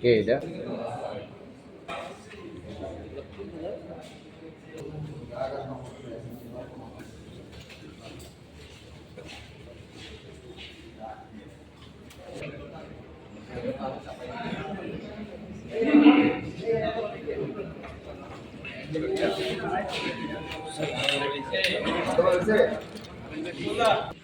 কে এটা Gracias.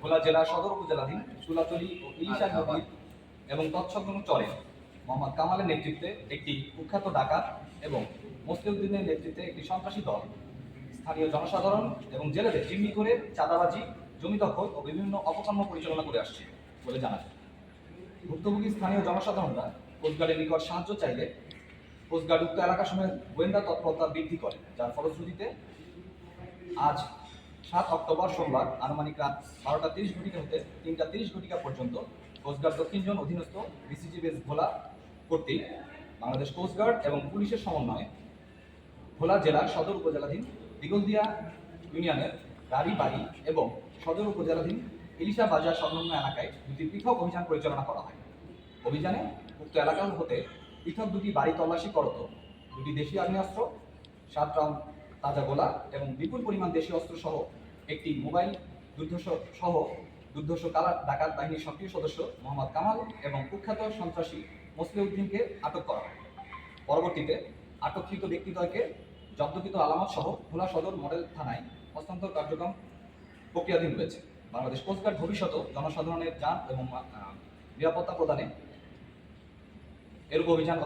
ভোলা জেলা সদর উপজেলাধীন চুলাচলি ও ইলিশা নদীর এবং তৎসংলগ্ন চরে মোহাম্মদ কামালের নেতৃত্বে একটি কুখ্যাত ডাকাত এবং মুসলিউদ্দিনের নেতৃত্বে একটি সন্ত্রাসী দল, স্থানীয় জনসাধারণ এবং জেলেদের জিম্মি করে চাঁদাবাজি, জমি দখল ও বিভিন্ন অপকর্ম পরিচালনা করে আসছে বলে জানা যায়। ভুক্তভোগী স্থানীয় জনসাধারণরা কোস্টগার্ডের নিকট সাহায্য চাইলে কোস্টগার্ড উক্ত এলাকা সময় গোয়েন্দা তৎপরতা বৃদ্ধি করে, যার ফলশ্রুতিতে আজ সাত অক্টোবর সোমবার আনুমানিক রাত বারোটা তিরিশ ঘটিকা হতে তিনটা তিরিশ ঘটিকা পর্যন্ত কোস্টগার্ড দক্ষিণ জোন অধীনস্থ বিসিজি বেস ভোলা কর্তৃক বাংলাদেশ কোস্টগার্ড এবং পুলিশের সমন্বয়ে ভোলা জেলার সদর উপজেলাধীন দিগলদিয়া ইউনিয়নের গাড়ি বাড়ি এবং সদর উপজেলাধীন ইলিশা বাজার সংলগ্ন এলাকায় দুটি পৃথক অভিযান পরিচালনা করা হয়। অভিযানে উক্ত এলাকা হতে পৃথক দুটি বাড়ি তল্লাশি করত দুটি দেশীয় আগ্নেয়াস্ত্র, সাত রাউন্ড তাজা গোলা এবং বিপুল পরিমাণ দেশীয় অস্ত্র সহ একটি মোবাইল দুর্ধর্ষ সহ দুর্ধর্ষ কালা ডাকাত বাহিনীর সক্রিয় সদস্য মোহাম্মদ কামাল এবং কুখ্যাত সন্ত্রাসী মসলিউদ্দিনকে আটক করা হয়। পরবর্তীতে আটককৃত ব্যক্তিদ্বয়কে জব্দকৃত আলামত সহ ভোলা সদর মডেল থানায় হস্তান্তর কার্যক্রম প্রক্রিয়াধীন রয়েছে। বাংলাদেশ কোস্টগার্ড ভবিষ্যত জনসাধারণের যান এবং নিরাপত্তা প্রদানে এরূপ অভিযান